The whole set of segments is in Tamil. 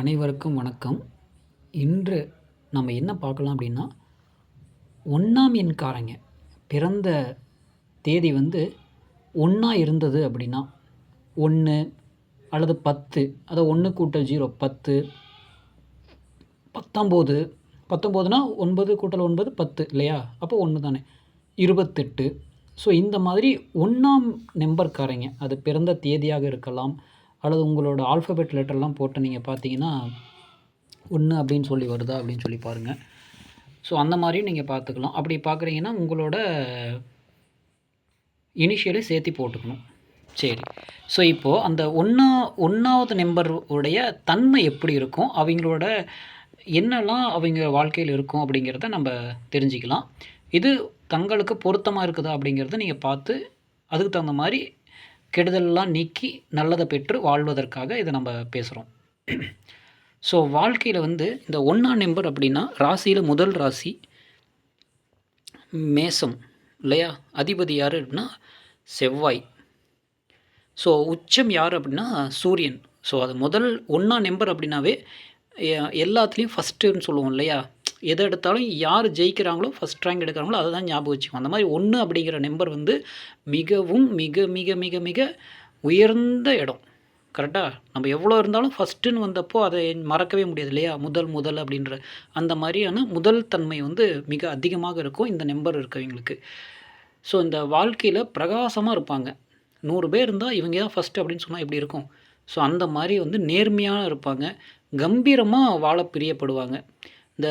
அனைவருக்கும் வணக்கம். இன்று நம்ம என்ன பார்க்கலாம் அப்படின்னா ஒன்றாம் எண்காரங்க பிறந்த தேதி வந்து ஒன்றா இருந்தது அப்படின்னா ஒன்று அல்லது பத்து அதை ஒன்று கூட்டல் ஜீரோ பத்து. பத்தொம்போது பத்தொம்போதுனா ஒன்பது கூட்டல் ஒன்பது பத்து இல்லையா? அப்போ ஒன்று தானே. இருபத்தெட்டு. ஸோ இந்த மாதிரி ஒன்றாம் நம்பர்காரங்க அது பிறந்த தேதியாக இருக்கலாம். அல்லது உங்களோட ஆல்ஃபபெட் லெட்டர்லாம் போட்டு நீங்கள் பார்த்தீங்கன்னா ஒன்று அப்படின்னு சொல்லி வருதா அப்படின்னு சொல்லி பாருங்கள் ஸோ அந்த மாதிரியும் நீங்கள் பார்த்துக்கலாம். அப்படி பார்க்குறீங்கன்னா உங்களோட இனிஷியலே சேர்த்து போட்டுக்கணும். சரி. ஸோ இப்போது அந்த ஒன்றா ஒன்றாவது நம்பர் உடைய தன்மை எப்படி இருக்கும்? அவங்களோட என்னெல்லாம் அவங்க வாழ்க்கையில் இருக்கும் அப்படிங்கிறத நம்ம தெரிஞ்சுக்கலாம். இது தங்களுக்கு பொருத்தமாக இருக்குதா அப்படிங்கிறத நீங்கள் பார்த்து அதுக்கு தகுந்த மாதிரி கெடுதலெல்லாம் நீக்கி நல்லதை பெற்று வாழ்வதற்காக இதை நம்ம பேசுகிறோம் ஸோ வாழ்க்கையில் வந்து இந்த ஒன்றாம் நம்பர் அப்படின்னா ராசியில் முதல் ராசி மேசம் இல்லையா? அதிபதி யார் அப்படின்னா செவ்வாய். ஸோ உச்சம் யார் அப்படின்னா சூரியன். ஸோ அது முதல் ஒன்றாம் நம்பர் அப்படின்னாவே எல்லாத்துலேயும் ஃபஸ்ட்டுன்னு சொல்லுவோம் இல்லையா? எதை எடுத்தாலும் யார் ஜெயிக்கிறாங்களோ ஃபஸ்ட் ரேங்க் எடுக்கிறாங்களோ அதை தான் ஞாபகம் வச்சுக்கும் அந்த மாதிரி ஒன்று அப்படிங்கிற நம்பர் வந்து மிகவும் மிக மிக மிக மிக உயர்ந்த இடம். கரெக்டாக நம்ம எவ்வளோ இருந்தாலும் ஃபஸ்ட்டுன்னு வந்தப்போ அதை மறக்கவே முடியாது இல்லையா? முதல் முதல் அப்படின்ற அந்த மாதிரியான முதல் தன்மை வந்து மிக அதிகமாக இருக்கும் இந்த நம்பர் இருக்கவங்களுக்கு. ஸோ இந்த வாழ்க்கையில் பிரகாசமாக இருப்பாங்க. நூறு பேர் இருந்தால் இவங்க தான் ஃபஸ்ட்டு அப்படின்னு சொன்னால் எப்படி இருக்கும்? ஸோ அந்த மாதிரி வந்து நேர்மையாக இருப்பாங்க. கம்பீரமாக வாழ பிரியப்படுவாங்க. இந்த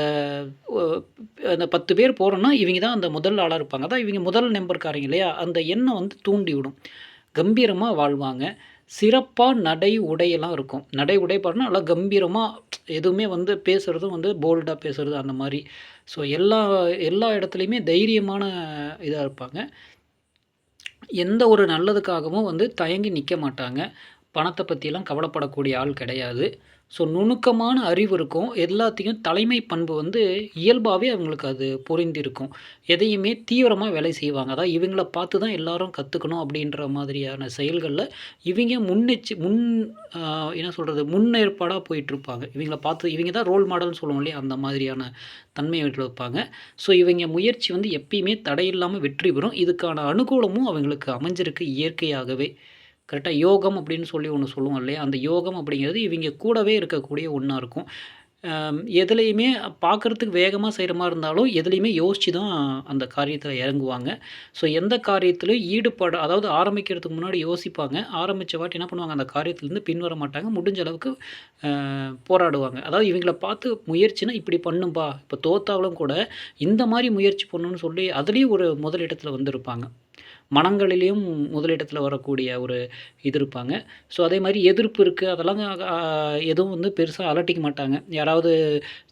அந்த பத்து பேர் போகிறோன்னா இவங்க தான் அந்த முதல் ஆளாக இருப்பாங்க. அதான் இவங்க முதல் நம்பர்காரங்க இல்லையா? அந்த எண்ணம் வந்து தூண்டி விடும் கம்பீரமாக வாழ்வாங்க. சிறப்பாக நடை உடையெல்லாம் இருக்கும். நடை உடை பாருன்னா நல்லா கம்பீரமாக எதுவுமே வந்து பேசுகிறதும் வந்து போல்டாக பேசுகிறது அந்த மாதிரி. ஸோ எல்லா எல்லா இடத்துலையுமே தைரியமான இதாக இருப்பாங்க. எந்த ஒரு நல்லதுக்காகவும் வந்து தயங்கி நிற்க மாட்டாங்க. பணத்தை பற்றியெல்லாம் கவலைப்படக்கூடிய ஆள் கிடையாது. ஸோ நுணுக்கமான அறிவு இருக்கும். எல்லாத்தையும் தலைமை பண்பு வந்து இயல்பாகவே அவங்களுக்கு அது பொருந்திருக்கும். எதையுமே தீவிரமாக வேலை செய்வாங்க. அதான் இவங்கள பார்த்து தான் எல்லாரும் கற்றுக்கணும் அப்படின்ற மாதிரியான செயல்களில் இவங்க முன்னெச்சு முன் என்ன சொல்கிறது முன்னேற்பாடாக போயிட்டுருப்பாங்க. இவங்கள பார்த்து இவங்க தான் ரோல் மாடல்னு சொல்லுவோம் இல்லையா? அந்த மாதிரியான தன்மையை வைப்பாங்க. ஸோ இவங்க முயற்சி வந்து எப்பயுமே தடையில்லாமல் வெற்றி பெறும். இதுக்கான அனுகூலமும் அவங்களுக்கு அமைஞ்சிருக்கு இயற்கையாகவே. கரெக்டாக யோகம் அப்படின்னு சொல்லி ஒன்று சொல்லுவோம் இல்லையா? அந்த யோகம் அப்படிங்கிறது இவங்க கூடவே இருக்கக்கூடிய ஒன்றா இருக்கும். எதுலேயுமே பார்க்குறதுக்கு வேகமாக செய்கிற மாதிரி இருந்தாலும் எதுலேயுமே யோசித்து தான் அந்த காரியத்தில் இறங்குவாங்க. ஸோ எந்த காரியத்திலும் ஈடுபட அதாவது ஆரம்பிக்கிறதுக்கு முன்னாடி யோசிப்பாங்க. ஆரம்பித்த வாட்டி என்ன பண்ணுவாங்க? அந்த காரியத்துலேருந்து பின்வர மாட்டாங்க. முடிஞ்ச அளவுக்கு போராடுவாங்க. அதாவது இவங்கள பார்த்து முயற்சினா இப்படி பண்ணும்பா. இப்போ தோத்தாலும் கூட இந்த மாதிரி முயற்சி பண்ணணும்னு சொல்லி அதுலேயும் ஒரு முதலிடத்தில் வந்திருப்பாங்க. மனங்களிலையும் முதலிடத்தில் வரக்கூடிய ஒரு இது இருப்பாங்க. ஸோ அதே மாதிரி எதிர்ப்பு இருக்குது அதெல்லாம் எதுவும் வந்து பெருசாக அலட்டிக்க மாட்டாங்க. யாராவது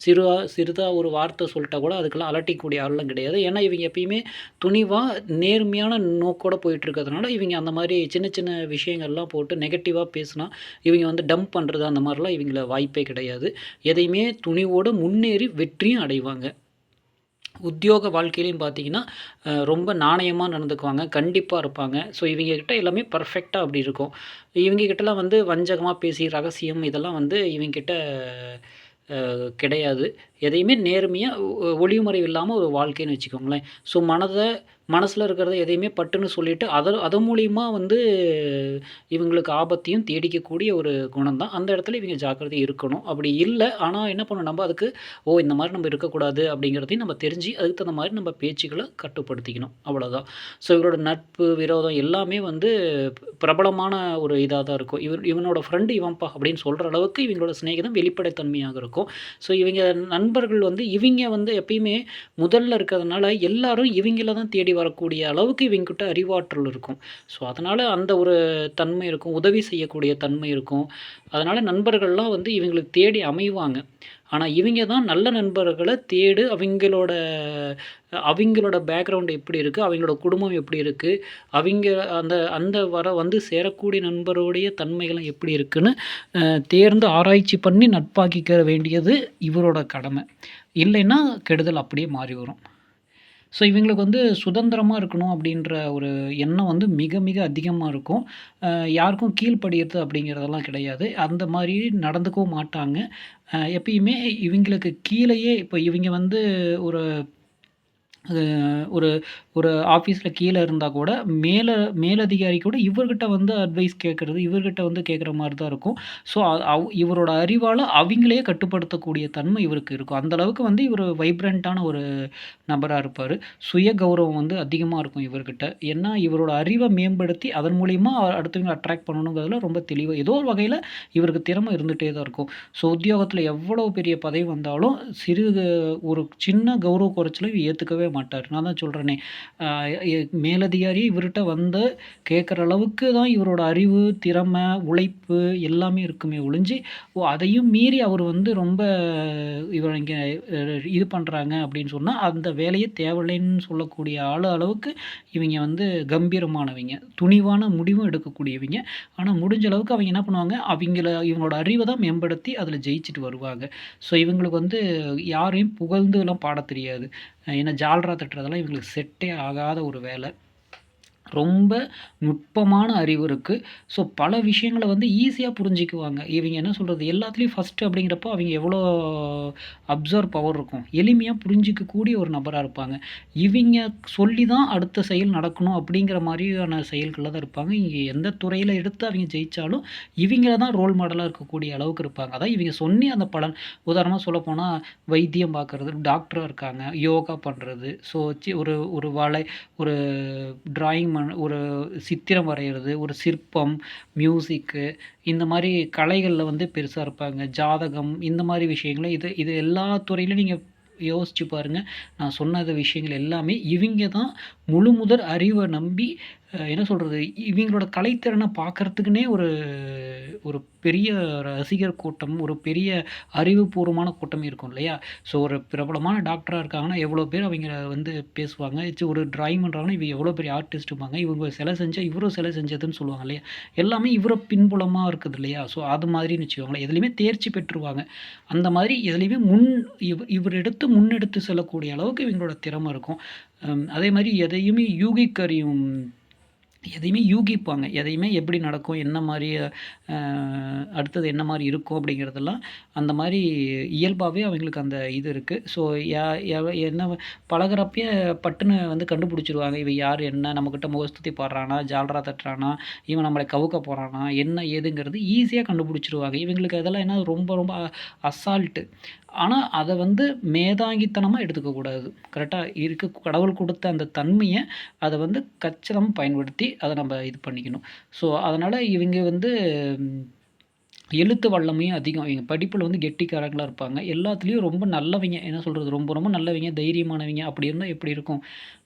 சிறுவா சிறிதாக ஒரு வார்த்தை சொல்லிட்டா கூட அதுக்கெல்லாம் அலட்டிக்கக்கூடிய ஆள்லாம் கிடையாது. ஏன்னா இவங்க எப்பயுமே துணிவாக நேர்மையான நோக்கோட போயிட்டுருக்கிறதுனால இவங்க அந்த மாதிரி சின்ன சின்ன விஷயங்கள்லாம் போட்டு நெகட்டிவாக பேசினா இவங்க வந்து டம்ப் பண்ணுறது அந்த மாதிரிலாம் இவங்கள வாய்ப்பே கிடையாது. எதையுமே துணிவோடு முன்னேறி வெற்றியும் அடைவாங்க. உத்தியோக வாழ்க்கையிலையும் பார்த்தீங்கன்னா ரொம்ப நாணயமாக நடந்துக்குவாங்க கண்டிப்பாக இருப்பாங்க. ஸோ இவங்கக்கிட்ட எல்லாமே பர்ஃபெக்டாக அப்படி இருக்கும். இவங்கக்கிட்டலாம் வந்து வஞ்சகமாக பேசி ரகசியம் இதெல்லாம் வந்து இவங்கக்கிட்ட கிடையாது. எதையுமே நேர்மையாக ஒளிமுறை இல்லாமல் ஒரு வாழ்க்கைன்னு வச்சுக்கோங்களேன். ஸோ மனதை மனசில் இருக்கிறத எதையுமே பட்டுன்னு சொல்லிட்டு அதை அது மூலிமா வந்து இவங்களுக்கு ஆபத்தையும் தேடிக்கக்கூடிய ஒரு குணம் தான் அந்த இடத்துல இவங்க ஜாக்கிரதை இருக்கணும். அப்படி இல்லை ஆனால் என்ன பண்ணணும்? நம்ம அதுக்கு ஓ இந்த மாதிரி நம்ம இருக்கக்கூடாது அப்படிங்கிறதையும் நம்ம தெரிஞ்சு அதுக்கு தகுந்த மாதிரி நம்ம பேச்சுக்களை கட்டுப்படுத்திக்கணும். அவ்வளோதான் ஸோ இவரோட நட்பு விரோதம் எல்லாமே வந்து பிரபலமான ஒரு இதாக தான் இருக்கும். இவர் இவனோட ஃப்ரெண்டு இவன்ப்பா அப்படின்னு சொல்கிற அளவுக்கு இவங்களோட சிநேகிதம் வெளிப்படைத்தன்மையாக இருக்கும். ஸோ இவங்க நண்பர்கள் வந்து இவங்க வந்து எப்பயுமே முதல்ல இருக்கிறதுனால எல்லாரும் இவங்கள தான் தேடி வரக்கூடிய அளவுக்கு இவங்ககிட்ட அறிவாற்றல் இருக்கும். ஸோ அதனால் அந்த ஒரு தன்மை இருக்கும். உதவி செய்யக்கூடிய தன்மை இருக்கும். அதனால் நண்பர்கள்லாம் வந்து இவங்களுக்கு தேடி அமைவாங்க. ஆனால் இவங்க தான் நல்ல நண்பர்களை தேடு அவங்களோட அவங்களோட பேக்ரவுண்ட் எப்படி இருக்குது அவங்களோட குடும்பம் எப்படி இருக்குது அவங்க அந்த அந்த வர வந்து சேரக்கூடிய நண்பருடைய தன்மைகள்லாம் எப்படி இருக்குன்னு தேர்ந்து ஆராய்ச்சி பண்ணி நட்பாக்கிக்க வேண்டியது இவரோட கடமை. இல்லைன்னா கெடுதல் அப்படியே மாறி வரும். ஸோ இவங்களுக்கு வந்து சுதந்திரமாக இருக்கணும் அப்படின்ற ஒரு எண்ணம் வந்து மிக மிக அதிகமாக இருக்கும். யாருக்கும் கீழ்ப்படுகிறது அப்படிங்கிறதெல்லாம் கிடையாது. அந்த மாதிரி நடந்துக்கவும் மாட்டாங்க. எப்பயுமே இவங்களுக்கு கீழேயே இப்போ இவங்க வந்து ஒரு ஒரு ஒரு ஆஃபீஸில் கீழே இருந்தால் கூட, மேலே மேலதிகாரி கூட இவர்கிட்ட வந்து அட்வைஸ் கேட்குறது இவர்கிட்ட வந்து கேட்குற மாதிரி தான் இருக்கும். ஸோ அவ் இவரோட அறிவால் அவங்களே கட்டுப்படுத்தக்கூடிய தன்மை இவருக்கு இருக்கும். அந்த அளவுக்கு வந்து இவர் வைப்ரண்ட்டான ஒரு நபராக இருப்பார் சுய கௌரவம் வந்து அதிகமாக இருக்கும் இவர்கிட்ட. ஏன்னா, இவரோட அறிவை மேம்படுத்தி அதன் மூலிமா அடுத்தவங்க அட்ராக்ட் பண்ணணுங்கிறதுல ரொம்ப தெளிவாக ஏதோ ஒரு வகையில் இவருக்கு திறமை இருந்துகிட்டே தான் இருக்கும். ஸோ உத்தியோகத்தில் எவ்வளோ பெரிய பதவி வந்தாலும், சிறு ஒரு சின்ன கௌரவ குறைச்சல ஏற்றுக்கவே மாட்டார் நான் தான் சொல்கிறேனே மேலதிகாரி இவர்கிட்ட வந்து கேட்குற அளவுக்கு தான் இவரோட அறிவு, திறமை, உழைப்பு எல்லாமே இருக்குமே ஒழிஞ்சு, ஓ அதையும் மீறி அவர் வந்து ரொம்ப இவர் இங்கே இது பண்ணுறாங்க அப்படின்னு சொன்னால் அந்த வேலையை தேவையில்லைன்னு சொல்லக்கூடிய ஆளு அளவுக்கு இவங்க வந்து கம்பீரமானவைங்க. துணிவான முடிவும் எடுக்கக்கூடியவைங்க. ஆனால் முடிஞ்ச அளவுக்கு அவங்க என்ன பண்ணுவாங்க, அவங்கள இவங்களோட அறிவை தான் மேம்படுத்தி அதில் ஜெயிச்சுட்டு வருவாங்க. ஸோ இவங்களுக்கு வந்து யாரையும் புகழ்ந்து எல்லாம் பாட தெரியாது. ஏன்னா ஜால்ரா தட்டுறதெல்லாம் இவங்களுக்கு செட்டே ஆகாத ஒரு வேலை. ரொம்ப நுட்பமான அறிவு இருக்குது ஸோ பல விஷயங்கள வந்து ஈஸியாக புரிஞ்சுக்குவாங்க. இவங்க என்ன சொல்கிறது எல்லாத்துலேயும் ஃபஸ்ட்டு அப்படிங்கிறப்போ அவங்க எவ்வளோ அப்சர்வ் பவர் இருக்கும். எளிமையாக புரிஞ்சிக்கக்கூடிய ஒரு நபராக இருப்பாங்க. இவங்க சொல்லி தான் அடுத்த செயல் நடக்கணும் அப்படிங்கிற மாதிரியான செயல்களில் தான் இருப்பாங்க. இங்கே எந்த துறையில் எடுத்து அவங்க ஜெயித்தாலும் இவங்கள தான் ரோல் மாடலாக இருக்கக்கூடிய அளவுக்கு இருப்பாங்க. அதான் இவங்க சொன்னி அந்த பலன் உதாரணமாக சொல்லப்போனால் வைத்தியம் பார்க்கறது, டாக்டராக இருக்காங்க, யோகா பண்ணுறது ஸோ வச்சு ஒரு ஒரு வலை ஒரு ட்ராயிங் மண் ஒரு சித்திரம் வரைகிறது ஒரு சிற்பம், மியூசிக்கு இந்த மாதிரி கலைகளில் வந்து பெருசாக இருப்பாங்க. ஜாதகம் இந்த மாதிரி விஷயங்கள இது இது எல்லா துறையிலும் நீங்கள் யோசிச்சு பாருங்கள் நான் சொன்ன விஷயங்கள் எல்லாமே இவங்க தான் முழு முதல் அறிவை நம்பி என்ன சொல்கிறது இவங்களோட கலைத்திறனை பார்க்கறதுக்குன்னே ஒரு ஒரு பெரிய ரசிகர் கூட்டம், ஒரு பெரிய அறிவுபூர்வமான கூட்டம் இருக்கும் இல்லையா? ஸோ ஒரு பிரபலமான டாக்டராக இருக்காங்கன்னா, எவ்வளோ பேர் அவங்க வந்து பேசுவாங்க. சி ஒரு ட்ராயிங் பண்ணுறாங்கன்னா இவங்க எவ்வளோ பெரிய ஆர்டிஸ்ட்டுப்பாங்க இவங்க சிலை செஞ்சால் இவரும் சிலை செஞ்சதுன்னு சொல்லுவாங்க இல்லையா? எல்லாமே இவரை பின்புலமாக இருக்குது இல்லையா? ஸோ அது மாதிரின்னு வச்சுக்கோங்களேன். எதுலேயுமே தேர்ச்சி பெற்றுருவாங்க. அந்த மாதிரி எதுலேயுமே முன் இவ் இவர் எடுத்து முன்னெடுத்து செல்லக்கூடிய அளவுக்கு இவங்களோட திறமை இருக்கும். அதே மாதிரி எதையுமே யூகிக்கறியும் எதையுமே யூகிப்பாங்க. எதையுமே எப்படி நடக்கும், என்ன மாதிரி அடுத்தது என்ன மாதிரி இருக்கும் அப்படிங்கிறதெல்லாம், அந்த மாதிரி இயல்பாகவே அவங்களுக்கு அந்த இது இருக்குது ஸோ யா என்ன பழகுறப்பயே பட்டுன்னு வந்து கண்டுபிடிச்சிருவாங்க இவன் யார் என்ன நம்மக்கிட்ட முகஸ்துதி பாடுறானா, ஜால்ரா தட்டுறானா, இவன் நம்மளை கவுக்க போகிறானா என்ன ஏதுங்கிறது ஈஸியாக கண்டுபிடிச்சிருவாங்க இவங்களுக்கு அதெல்லாம் என்ன ரொம்ப ரொம்ப அசால்ட்டு. ஆனால் அதை வந்து மேதாங்கித்தனமாக எடுத்துக்கக்கூடாது கரெக்டாக இருக்க கடவுள் கொடுத்த அந்த தன்மையை அதை வந்து கச்சிதமா பயன்படுத்தி அதை நம்ம இது பண்ணிக்கணும். ஸோ அதனால் இவங்க வந்து எழுத்து வல்லமையும் அதிகம். இவங்க படிப்பில் வந்து கெட்டிக்காரங்களாக இருப்பாங்க. எல்லாத்துலேயும் ரொம்ப நல்லவங்க என்ன சொல்கிறது ரொம்ப ரொம்ப நல்லவங்க தைரியமானவங்க அப்படி இருந்தால் எப்படி இருக்கும்?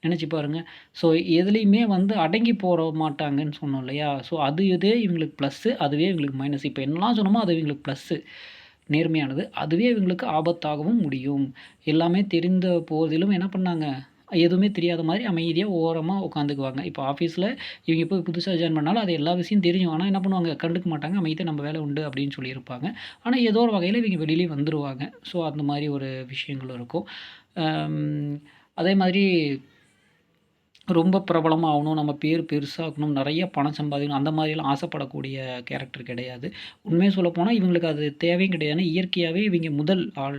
நினச்சி பாருங்க. ஸோ எதுலேயுமே வந்து அடங்கி போக மாட்டாங்கன்னு சொன்னோம் இல்லையா? ஸோ அது இதே இவங்களுக்கு ப்ளஸ்ஸு, அதுவே இவங்களுக்கு மைனஸ். இப்போ என்னலாம் சொன்னோமோ அது இவங்களுக்கு ப்ளஸ்ஸு. நேர்மையானது. அதுவே இவங்களுக்கு ஆபத்தாகவும் முடியும். எல்லாமே தெரிந்த போதிலும் என்ன பண்ணாங்க, எதுவுமே தெரியாத மாதிரி அமைதியாக ஓரமாக உட்காந்துக்குவாங்க. இப்போ ஆஃபீஸில் இவங்க போய் புதுசாக ஜாயின் பண்ணாலும் அது எல்லா விஷயம் தெரியும். ஆனால் என்ன பண்ணுவாங்க, கண்டுக்க மாட்டாங்க. அமைதியாக நம்ம வேலை உண்டு அப்படின்னு சொல்லியிருப்பாங்க. ஆனால் ஏதோ ஒரு வகையில் இவங்க வெளியிலே வந்துடுவாங்க ஸோ அந்த மாதிரி ஒரு விஷயங்களும் இருக்கும். அதே மாதிரி ரொம்ப பிரபலமாக ஆகணும் நம்ம பேர் பெருசாகணும் நிறைய பணம் சம்பாதிக்கணும் அந்த மாதிரிலாம் ஆசைப்படக்கூடிய கேரக்டர் கிடையாது. உண்மைய சொல்லப்போனா இவங்களுக்கு அது தேவையும் கிடையாது. இயற்கையாகவே இவங்க முதல் ஆள்.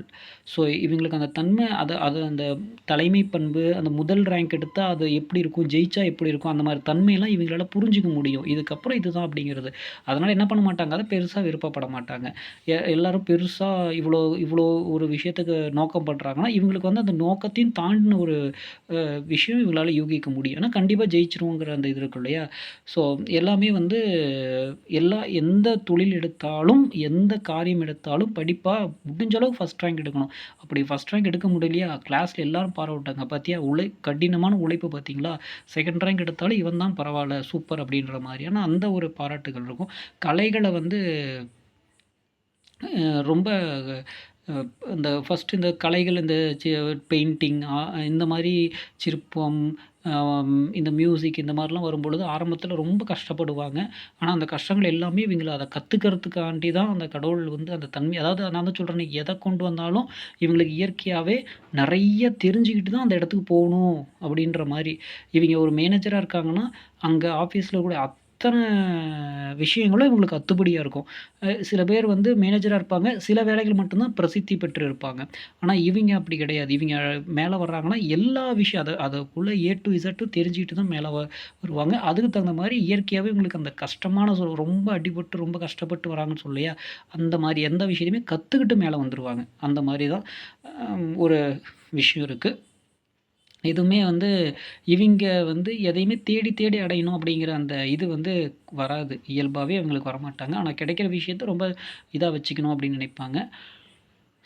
ஸோ இவங்களுக்கு அந்த தன்மை அதை அது அந்த தலைமை பண்பு, அந்த முதல் ரேங்க் எடுத்தால் அது எப்படி இருக்கும், ஜெயிச்சா எப்படி இருக்கும், அந்த மாதிரி தன்மையெல்லாம் இவங்களால புரிஞ்சுக்க முடியும். இதுக்கப்புறம் இதுதான் அப்படிங்கிறது. அதனால் என்ன பண்ண மாட்டாங்க, அதை பெருசாக விருப்பப்பட மாட்டாங்க. எ எல்லாரும் இவ்வளோ இவ்வளோ ஒரு விஷயத்துக்கு நோக்கம் பண்ணுறாங்கன்னா இவங்களுக்கு வந்து அந்த நோக்கத்தையும் தாண்டின ஒரு விஷயம் இவங்களால் யூகிக்க முடியும். முடியும் ஏன்னா கண்டிப்பாக ஜெயிச்சிருவோங்கிற அந்த இது இருக்கும் இல்லையா? ஸோ எல்லாமே வந்து எல்லா எந்த தொழில் எடுத்தாலும், எந்த காரியம் எடுத்தாலும் படிப்பாக முடிஞ்ச அளவுக்கு ஃபஸ்ட் ரேங்க் எடுக்கணும். அப்படி ஃபஸ்ட் ரேங்க் எடுக்க முடியலையா, கிளாஸில் எல்லாரும் பாராட்டாங்க பார்த்தியா உழை கடினமான உழைப்பு பார்த்தீங்களா செகண்ட் ரேங்க் எடுத்தாலும் இவன் தான் பரவாயில்ல சூப்பர்" அப்படின்ற மாதிரியான அந்த ஒரு பாராட்டுகள் இருக்கும். கலைகளை வந்து ரொம்ப இந்த ஃபஸ்ட்டு இந்த கலைகள் இந்த பெயிண்டிங் இந்த மாதிரி சிற்பம், இந்த மியூசிக் இந்த மாதிரிலாம் வரும்பொழுது ஆரம்பத்தில் ரொம்ப கஷ்டப்படுவாங்க. ஆனால் அந்த கஷ்டங்கள் எல்லாமே இவங்களை அதை கற்றுக்கிறதுக்காண்டி தான் அந்த கடவுள் வந்து அந்த தன்மை அதாவது நான் தான் சொல்கிறேன் எதை கொண்டு வந்தாலும் இவங்களுக்கு இயற்கையாகவே நிறைய தெரிஞ்சுக்கிட்டு தான் அந்த இடத்துக்கு போகணும் அப்படின்ற மாதிரி இவங்க ஒரு மேனேஜராக இருக்காங்கன்னா, அங்கே ஆஃபீஸில் கூட அத்தனை விஷயங்களும் இவங்களுக்கு அத்துப்படியாக இருக்கும். சில பேர் வந்து மேனேஜராக இருப்பாங்க. சில வேலைகள் மட்டும்தான் பிரசித்தி பெற்று இருப்பாங்க. ஆனால் இவங்க அப்படி கிடையாது. இவங்க மேலே வர்றாங்கன்னா, எல்லா விஷயம் அதை அதுக்குள்ளே ஏ டூ இசட்டு தெரிஞ்சுக்கிட்டு தான் மேலே வ வருவாங்க. அதுக்கு தகுந்த மாதிரி இயற்கையாகவே இவங்களுக்கு அந்த கஷ்டமான சொ ரொம்ப அடிபட்டு, ரொம்ப கஷ்டப்பட்டு வராங்கன்னு சொல்லையா அந்த மாதிரி எந்த விஷயத்தையுமே கற்றுக்கிட்டு மேலே வந்துடுவாங்க அந்த மாதிரி தான் ஒரு விஷயம் இருக்குது எதுவுமே வந்து இவங்க வந்து எதையுமே தேடி தேடி அடையணும் அப்படிங்கிற அந்த இது வந்து வராது. இயல்பாகவே அவங்களுக்கு வரமாட்டாங்க. ஆனால் கிடைக்கிற விஷயத்த ரொம்ப இதாக வச்சுக்கணும் அப்படின்னு நினைப்பாங்க.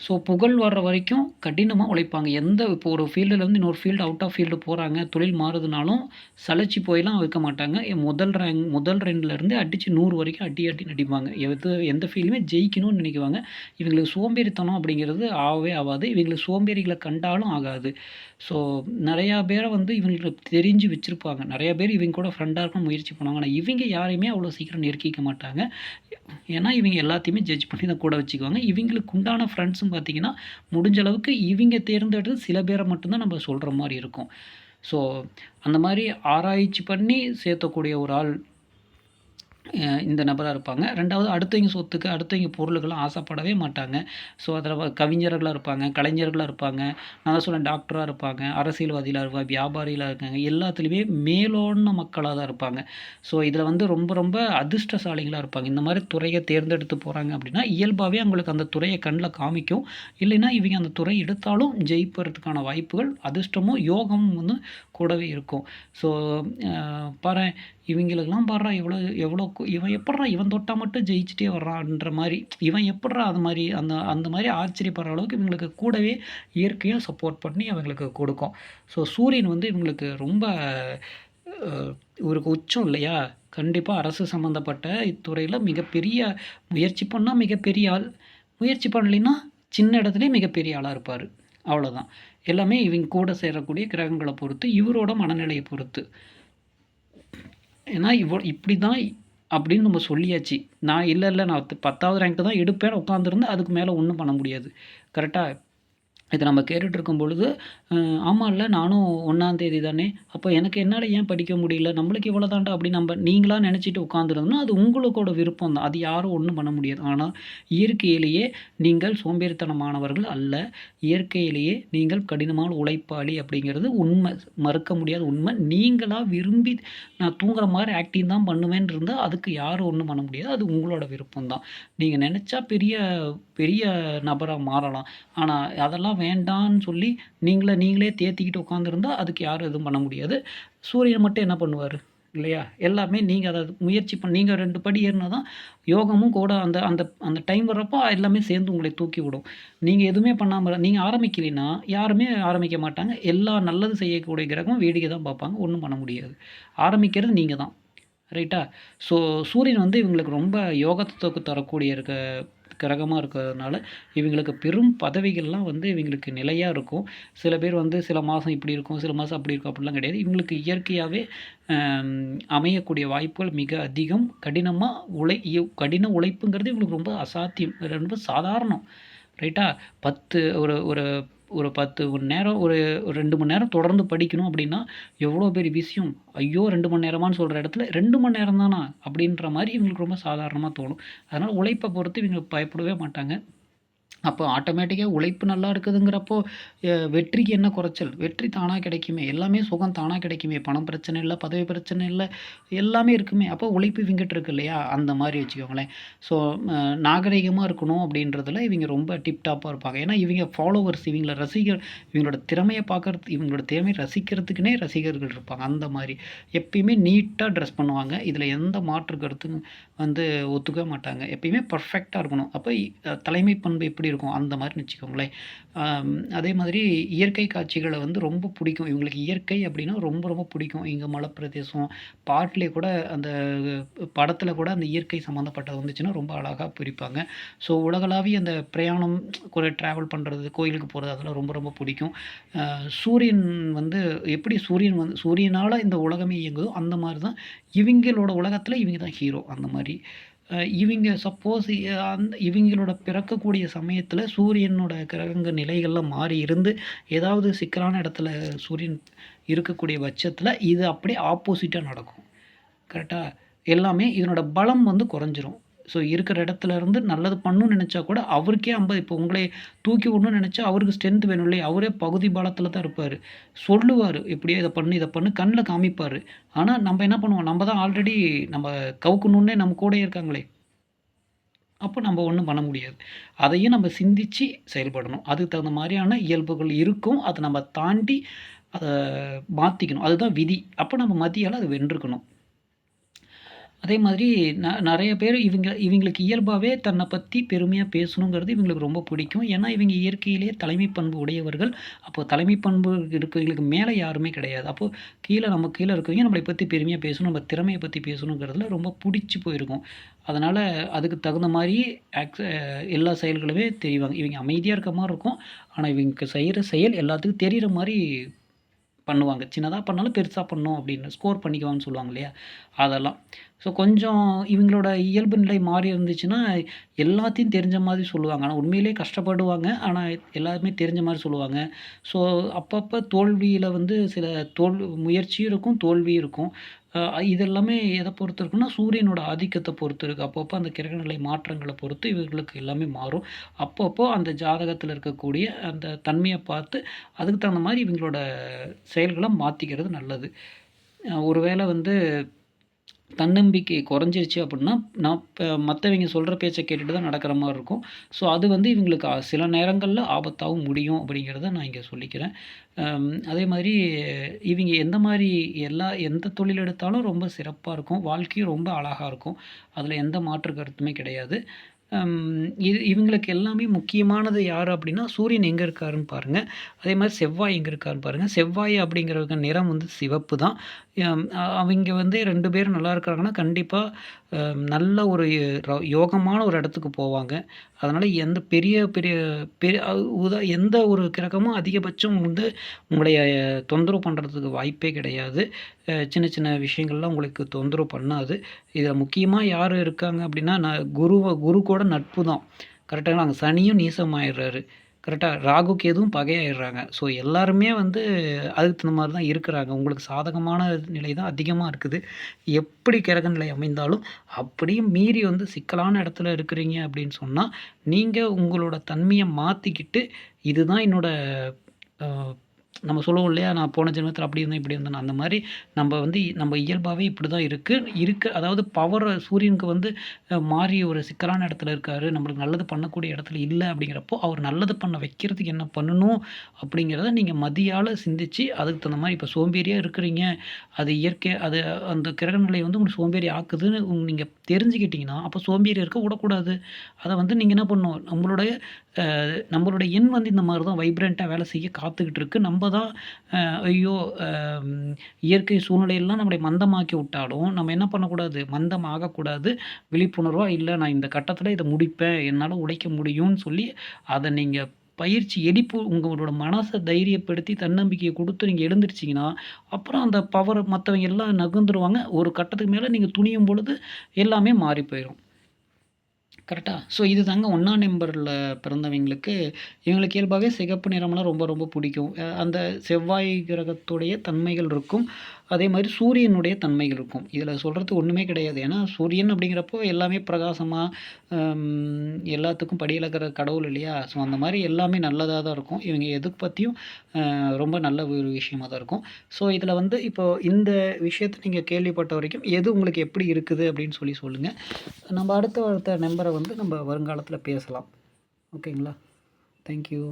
ஸோ, புகழ் வர்ற வரைக்கும் கடினமாக உழைப்பாங்க. எந்த இப்போ ஒரு ஃபீல்டுலேருந்து இன்னொரு ஃபீல்டு அவுட் ஆஃப் ஃபீல்டு போகிறாங்க தொழில் மாறுதுனாலும் சளைச்சி போயெல்லாம் இருக்க மாட்டாங்க. முதல் ரேங்க் முதல் 2லருந்து அடிச்சு நூறு வரைக்கும் அடி அடி அடிப்பாங்க. எது எந்த ஃபீல்டுமே ஜெயிக்கணும்னு நினைக்குவாங்க. இவங்களுக்கு சோம்பேறித்தனம் அப்படிங்கிறது ஆகவே ஆகாது இவங்களுக்கு சோம்பேறிகளை கண்டாலும் ஆகாது. ஸோ, நிறையா பேரை வந்து இவங்களுக்கு தெரிஞ்சு வச்சிருப்பாங்க. நிறையா பேர் இவங்க கூட ஃப்ரெண்டாக இருக்கணும்னு முயற்சி பண்ணுவாங்க. ஆனால் இவங்க யாரையுமே அவ்வளோ சீக்கிரம் நெருக்கிக்க மாட்டாங்க. ஏன்னா, இவங்க எல்லாத்தையுமே ஜட்ஜ் பண்ணி தான் கூட வச்சுக்குவாங்க. இவங்களுக்கு உண்டான ஃப்ரெண்ட்ஸ் ஃப்ரெண்ட்ஸும் பார்த்தீங்கன்னா, முடிஞ்ச அளவுக்கு இவங்க தேர்ந்தெடுத்து சில பேரை மட்டும்தான் நம்ம சொல்கிற மாதிரி இருக்கும். ஸோ, அந்த மாதிரி ஆராய்ச்சி பண்ணி சேர்த்தக்கூடிய ஒரு ஆள் இந்த நபராக இருப்பாங்க. ரெண்டாவது அடுத்தவங்க சொத்துக்கு, அடுத்தவங்க பொருளுக்கெல்லாம் ஆசைப்படவே மாட்டாங்க. ஸோ, அதில் வ இருப்பாங்க, கலைஞர்களாக இருப்பாங்க, நான் தான் டாக்டராக இருப்பாங்க, அரசியல்வாதிகளாக இருப்பாங்க, வியாபாரிகளாக இருக்காங்க. எல்லாத்துலேயுமே மேலோன்ன மக்களாக தான் இருப்பாங்க. ஸோ, இதில் வந்து ரொம்ப ரொம்ப அதிர்ஷ்டசாலிகளாக இருப்பாங்க. இந்த மாதிரி துறையை தேர்ந்தெடுத்து போகிறாங்க அப்படின்னா, இயல்பாகவே அவங்களுக்கு அந்த துறையை கண்ணில் காமிக்கும். இல்லைன்னா, இவங்க அந்த துறை எடுத்தாலும் ஜெயிப்பதற்கான வாய்ப்புகள், அதிர்ஷ்டமும், யோகமும் வந்து கூடவே இருக்கும். ஸோ, பாரு இவங்களுக்கெல்லாம் பார்றா எவ்வளோ எவ்வளோ இவன் எப்படா இவன் தொட்டால் மட்டும் ஜெயிச்சுட்டே வர்றான்ற மாதிரி இவன் எப்படா அது மாதிரி அந்த அந்த மாதிரி ஆச்சரியப்படுற அளவுக்கு இவங்களுக்கு கூடவே இயற்கையாக சப்போர்ட் பண்ணி அவங்களுக்கு கொடுக்கும். ஸோ, சூரியன் வந்து இவங்களுக்கு ரொம்ப இவருக்கு உச்சம் இல்லையா? கண்டிப்பாக அரசு சம்மந்தப்பட்ட இத்துறையில் மிகப்பெரிய முயற்சி பண்ணால் மிகப்பெரிய ஆள். முயற்சி பண்ணலைன்னா, சின்ன இடத்துலேயே மிகப்பெரிய ஆளாக இருப்பார் அவ்வளோதான். எல்லாமே இவங்க கூட சேரக்கூடிய கிரகங்களை பொறுத்து, இவரோட மனநிலையை பொறுத்து. ஏன்னா, இவ இப்படிதான் அப்படின்னு நம்ம சொல்லியாச்சு. நான் இல்லை இல்லை நான் 10வது ரேங்க் தான் எடுப்பேன் உட்காந்துருந்து அதுக்கு மேலே ஒன்றும் பண்ண முடியாது. கரெக்டாக இதை நம்ம கேட்டுட்டு இருக்கும் பொழுது, ஆமாம் இல்லை நானும் ஒன்றாந்தேதி தானே, அப்போ எனக்கு என்னால் ஏன் படிக்க முடியல? நம்மளுக்கு இவ்வளோ தாண்டா அப்படி நம்ம நீங்களாக நினச்சிட்டு உட்காந்துருந்தோம்னா, அது உங்களுக்கோட விருப்பம் தான். அது யாரும் ஒன்றும் பண்ண முடியாது. ஆனால் இயற்கையிலேயே நீங்கள் சோம்பேறித்தனமானவர்கள் அல்ல. இயற்கையிலேயே நீங்கள் கடினமான உழைப்பாளி அப்படிங்கிறது உண்மை மறுக்க முடியாத உண்மை நீங்களாக விரும்பி நான் தூங்குற மாதிரி ஆக்டிங் தான் பண்ணுவேன்னு இருந்தால் அதுக்கு யாரும் ஒன்றும் பண்ண முடியாது. அது உங்களோட விருப்பம் தான். நீங்கள் நினச்சா பெரிய பெரிய நபராக மாறலாம். ஆனால் அதெல்லாம் வேண்டான்னு சொல்லி நீங்களே நீங்களே தேத்திக்கிட்டு உட்காந்துருந்தா, அதுக்கு யாரும் எதுவும் பண்ண முடியாது. சூரியன் மட்டும் என்ன பண்ணுவார் இல்லையா? எல்லாமே நீங்கள் அதை முயற்சி பண்ணி நீங்கள் ரெண்டு படி ஏறினா தான், யோகமும் கூட அந்த அந்த அந்த டைம் வர்றப்போ எல்லாமே சேர்ந்து உங்களை தூக்கி விடும். நீங்கள் எதுவுமே பண்ணாமல் நீங்கள் ஆரம்பிக்கலைன்னா, யாருமே ஆரம்பிக்க மாட்டாங்க. எல்லா நல்லது செய்யக்கூடிய கிரகமும் வேடிக்கை தான் பார்ப்பாங்க. ஒன்றும் பண்ண முடியாது. ஆரம்பிக்கிறது நீங்கள் தான். ரைட்டா? ஸோ, சூரியன் வந்து இவங்களுக்கு ரொம்ப யோகத்துக்கு தரக்கூடிய இருக்க கிரகமாக இருக்கிறதுனால, இவங்களுக்கு பெரும் பதவிகள்லாம் வந்து இவங்களுக்கு நிலையாக இருக்கும். சில பேர் வந்து சில மாதம் இப்படி இருக்கும், சில மாதம் அப்படி இருக்கும் அப்படிலாம் கிடையாது. இவங்களுக்கு இயற்கையாகவே அமையக்கூடிய வாய்ப்புகள் மிக அதிகம். கடினமாக உழை கடின உழைப்புங்கிறது இவங்களுக்கு ரொம்ப அசாத்தியம். ரொம்ப சாதாரணம். ரைட்டா? 10 ஒரு ஒரு ஒரு 10 மணி நேரம், ஒரு ரெண்டு மணி நேரம் தொடர்ந்து படிக்கணும் அப்படின்னா, எவ்வளோ பெரிய விஷயம். ஐயோ! ரெண்டு மணி நேரமான்னு சொல்கிற இடத்துல, ரெண்டு மணி நேரம் தானா? அப்படின்ற மாதிரி இவங்களுக்கு ரொம்ப சாதாரணமாக தோணும். அதனால் உழைப்ப பொறுத்து இவங்க பயப்படவே மாட்டாங்க. அப்போ ஆட்டோமேட்டிக்காக உழைப்பு நல்லா இருக்குதுங்கிறப்போ, வெற்றிக்கு என்ன குறைச்சல்? வெற்றி தானாக கிடைக்குமே. எல்லாமே சுகம் தானாக கிடைக்குமே. பணம் பிரச்சனை இல்லை பதவி பிரச்சனை இல்லை எல்லாமே இருக்குமே. அப்போ உழைப்பு இவங்கிட்ட இருக்கு இல்லையா? அந்த மாதிரி வச்சுக்கோங்களேன். ஸோ, நாகரிகமாக இருக்கணும் அப்படின்றதுல இவங்க ரொம்ப டிப்டாப்பாக இருப்பாங்க. ஏன்னா, இவங்க ஃபாலோவர்ஸ் இவங்கள ரசிகர் இவங்களோட திறமையை பார்க்கறது இவங்களோட திறமையை ரசிக்கிறதுக்குனே ரசிகர்கள் இருப்பாங்க. அந்த மாதிரி எப்பயுமே நீட்டாக ட்ரெஸ் பண்ணுவாங்க. இதில் எந்த மாற்று கருத்தும் வந்து ஒத்துக்க மாட்டாங்க. எப்பயுமே பர்ஃபெக்டாக இருக்கணும். அப்போ தலைமை பண்பு எப்படி இருக்கும். அந்த மாதிரின்னு வச்சுக்கோங்களேன் அதே மாதிரி இயற்கை காட்சிகளை வந்து ரொம்ப பிடிக்கும். இவங்களுக்கு இயற்கை அப்படின்னா ரொம்ப ரொம்ப பிடிக்கும். இங்கே மலைப்பிரதேசம் பாட்டிலே கூட அந்த படத்தில் கூட அந்த இயற்கை சம்மந்தப்பட்டது வந்துச்சுன்னா ரொம்ப அழகாக பிரிப்பாங்க. ஸோ உலகளாவிய அந்த பிரயாணம் கூட ட்ராவல் பண்ணுறது கோயிலுக்கு போகிறது அதெல்லாம் ரொம்ப ரொம்ப பிடிக்கும். சூரியன் வந்து எப்படி சூரியன் வந்து சூரியனால் இந்த உலகமே இயங்குதோ அந்த மாதிரி தான் இவங்களோட உலகத்தில் இவங்க தான் ஹீரோ அந்த மாதிரி. இவங்க சப்போஸ் அந்த இவங்களோட பிறக்கக்கூடிய சமயத்தில் சூரியனோட கிரகங்க நிலைகள்லாம் மாறி இருந்து ஏதாவது சிக்கலான இடத்துல சூரியன் இருக்கக்கூடிய பட்சத்தில் இது அப்படியே ஆப்போசிட்டாக நடக்கும். கரெக்டாக எல்லாமே இதனோட பலம் வந்து குறைஞ்சிரும். ஸோ இருக்கிற இடத்துல இருந்து நல்லது பண்ணணும்னு நினச்சா கூட அவருக்கே ஐம்பது. இப்போ உங்களை தூக்கி விடணும்னு நினச்சா அவருக்கு ஸ்ட்ரென்த் வேணும் இல்லையா? அவரே பகுதி பலத்தில் தான் இருப்பார். சொல்லுவார் இப்படியே இதை பண்ணு இதை பண்ணு கண்ணில் காமிப்பார். ஆனால் நம்ம என்ன பண்ணுவோம்? நம்ம தான் ஆல்ரெடி நம்ம கவுக்கணுன்னே நம்ம கூட இருக்காங்களே. அப்போ நம்ம ஒன்றும் பண்ண முடியாது. அதையும் நம்ம சிந்திச்சு செயல்படணும். அதுக்கு தகுந்த மாதிரியான இயல்புகள் இருக்கும். அதை நம்ம தாண்டி அதை மாற்றிக்கணும் அதுதான் விதி. அப்போ நம்ம மத்தியால் அதை வென்றுக்கணும். அதே மாதிரி ந நிறைய பேர் இவங்க இவங்களுக்கு இயல்பாகவே தன்னை பற்றி பெருமையாக பேசணுங்கிறது இவங்களுக்கு ரொம்ப பிடிக்கும். ஏன்னா இவங்க இயற்கையிலேயே தலைமை பண்பு உடையவர்கள். அப்போ தலைமை பண்பு இருக்கிறவங்களுக்கு மேலே யாருமே கிடையாது. அப்போது கீழே நம்ம கீழே இருக்கவங்க நம்மளை பற்றி பெருமையாக பேசணும் நம்ம திறமையை பற்றி பேசணுங்கிறதுல ரொம்ப பிடிச்சி போயிருக்கும். அதனால் அதுக்கு தகுந்த மாதிரி ஆக்ச எல்லா செயல்களுமே தெரிவாங்க. இவங்க அமைதியாக இருக்க மாதிரி இருக்கும். ஆனால் இவங்க செய்கிற செயல் எல்லாத்துக்கும் தெரிகிற மாதிரி பண்ணுவாங்க. சின்னதாக பண்ணாலும் பெருசாக பண்ணும் அப்படின்னு ஸ்கோர் பண்ணிக்குவாங்கன்னு சொல்லுவாங்க இல்லையா? அதெல்லாம். ஸோ கொஞ்சம் இவங்களோட இயல்பு நிலை மாறி இருந்துச்சுன்னா எல்லாத்தையும் தெரிஞ்ச மாதிரி சொல்லுவாங்க. ஆனால் உண்மையிலே கஷ்டப்படுவாங்க. ஆனால் எல்லாருமே தெரிஞ்ச மாதிரி சொல்லுவாங்க. ஸோ அப்பப்போ தோல்வியில் வந்து சில தோல் முயற்சியும் இருக்கும் தோல்வியும் இருக்கும். இது எல்லாமே எதை பொறுத்து இருக்குன்னா சூரியனோட ஆதிக்கத்தை பொறுத்து இருக்குது அப்பப்போ அந்த கிரகநிலை மாற்றங்களை பொறுத்து இவர்களுக்கு எல்லாமே மாறும். அப்பப்போ அந்த ஜாதகத்தில் இருக்கக்கூடிய அந்த தன்மையை பார்த்து அதுக்கு தகுந்த மாதிரி இவங்களோட செயல்களை மாற்றிக்கிறது நல்லது. ஒருவேளை வந்து தன்னம்பிக்கை குறைஞ்சிருச்சு அப்படின்னா நான் இப்போ மற்றவங்க சொல்கிற பேச்சை கேட்டுட்டு தான் நடக்கிற மாதிரி இருக்கும். ஸோ அது வந்து இவங்களுக்கு சில நேரங்களில் ஆபத்தாகவும் முடியும் அப்படிங்கிறத நான் இங்கே சொல்லிக்கிறேன். அதே மாதிரி இவங்க எந்த மாதிரி எல்லா எந்த தொழில் எடுத்தாலும் ரொம்ப சிறப்பாக இருக்கும். வாழ்க்கையும் ரொம்ப அழகாக இருக்கும். அதில் எந்த மாற்று கருத்துமே கிடையாது. இது இவங்களுக்கு எல்லாமே முக்கியமானது யார் அப்படின்னா சூரியன் எங்கே இருக்காருன்னு பாருங்கள் அதே மாதிரி செவ்வாய் எங்கே இருக்காருன்னு பாருங்கள் செவ்வாய் அப்படிங்கிறவங்க நிறம் வந்து சிவப்பு தான். அவங்க வந்து ரெண்டு பேரும் நல்லா இருக்கிறாங்கன்னா கண்டிப்பாக நல்ல ஒரு யோகமான ஒரு இடத்துக்கு போவாங்க. அதனால் எந்த பெரிய பெரிய பெரிய உதா எந்த ஒரு கிரகமும் அதிகபட்சம் வந்து உங்களுடைய தொந்தரவு பண்ணுறதுக்கு வாய்ப்பே கிடையாது. சின்ன சின்ன விஷயங்கள்லாம் உங்களுக்கு தொந்தரவு பண்ணாது. இதில் முக்கியமாக யார் இருக்காங்க அப்படின்னா நான் குருவை குரு கூட நட்பு தான் கரெக்டாக அங்கே சனியும் நீசமாயிடுறாரு கரெக்டாக ராகு எதுவும் பகையாயிடுறாங்க. ஸோ எல்லாருமே வந்து அதுக்கு தகுந்த மாதிரி தான் இருக்கிறாங்க. உங்களுக்கு சாதகமான நிலை தான் அதிகமாக இருக்குது. எப்படி கிரக நிலை அமைந்தாலும் அப்படியும் மீறி வந்து சிக்கலான இடத்துல இருக்கிறீங்க அப்படின்னு சொன்னால் நீங்கள் உங்களோட தன்மையை மாற்றிக்கிட்டு இதுதான் என்னோடய நம்ம சொல்லுவோம் இல்லையா நான் போன ஜென்மத்தில் அப்படி இருந்தேன் இப்படி இருந்தேன். அந்த மாதிரி நம்ம வந்து நம்ம இயல்பாகவே இப்படி தான் இருக்குது இருக்க அதாவது பவர் சூரியனுக்கு வந்து மாறி ஒரு சிக்கலான இடத்துல இருக்கார். நம்மளுக்கு நல்லது பண்ணக்கூடிய இடத்துல இல்லை அப்படிங்கிறப்போ அவர் நல்லது பண்ண வைக்கிறதுக்கு என்ன பண்ணணும் அப்படிங்கிறத நீங்கள் மதியால் சிந்திச்சு அதுக்கு தகுந்த மாதிரி இப்போ சோம்பேறியாக இருக்கிறீங்க. அது இயற்கை அது அந்த கிரகநிலை வந்து உங்களுக்கு சோம்பேறி ஆக்குதுன்னு நீங்கள் தெரிஞ்சுக்கிட்டிங்கன்னா அப்போ சோம்பேறி இருக்க விடக்கூடாது. அதை வந்து நீங்கள் என்ன பண்ணணும்? நம்மளுடைய நம்மளுடைய எண் வந்து இந்த மாதிரி தான் வைப்ரண்ட்டாக வேலை செய்ய காத்துக்கிட்டு இருக்கு. நம்ம தான் ஐயோ இயற்கை சூழ்நிலையெல்லாம் நம்மளை மந்தமாக்கி விட்டாலும் நம்ம என்ன பண்ணக்கூடாது? மந்தம் ஆகக்கூடாது விழிப்புணர்வாக இல்லை நான் இந்த கட்டத்தில் இதை முடிப்பேன். என்னால் உழைக்க முடியும்னு சொல்லி அதை நீங்கள் பயிற்சி எடிப்பு உங்களோட மனசை தைரியப்படுத்தி தன்னம்பிக்கையை கொடுத்து நீங்கள் எழுந்திருச்சிங்கன்னா அப்புறம் அந்த பவர் மற்றவங்க எல்லாம் நகுந்துருவாங்க ஒரு கட்டத்துக்கு மேலே நீங்கள் துணியும் பொழுது எல்லாமே மாறி போயிடும் கரெக்டாக ஸோ இது தாங்க ஒன்றாம் நம்பரில் பிறந்தவங்களுக்கு இவங்களுக்கு இயல்பாகவே சிகப்பு நிறம்லாம் ரொம்ப ரொம்ப பிடிக்கும். அந்த செவ்வாய் கிரகத்துடைய தன்மைகள் இருக்கும். அதே மாதிரி சூரியனுடைய தன்மைகள் இருக்கும். இதில் சொல்கிறதுக்கு ஒன்றுமே கிடையாது. ஏன்னா சூரியன் அப்படிங்கிறப்போ எல்லாமே பிரகாசமாக எல்லாத்துக்கும் படியிலக்கிற கடவுள் இல்லையா? ஸோ அந்த மாதிரி எல்லாமே நல்லதாக தான் இருக்கும். இவங்க எதுக்கு பற்றியும் ரொம்ப நல்ல ஒரு விஷயமாக தான் இருக்கும். ஸோ இதில் வந்து இப்போ இந்த விஷயத்தை நீங்கள் கேள்விப்பட்ட வரைக்கும் எது உங்களுக்கு எப்படி இருக்குது அப்படின்னு சொல்லி சொல்லுங்கள் நம்ம அடுத்த அடுத்த நம்பரை வந்து நம்ம வருங்காலத்தில் பேசலாம். ஓகேங்களா? தேங்க்யூ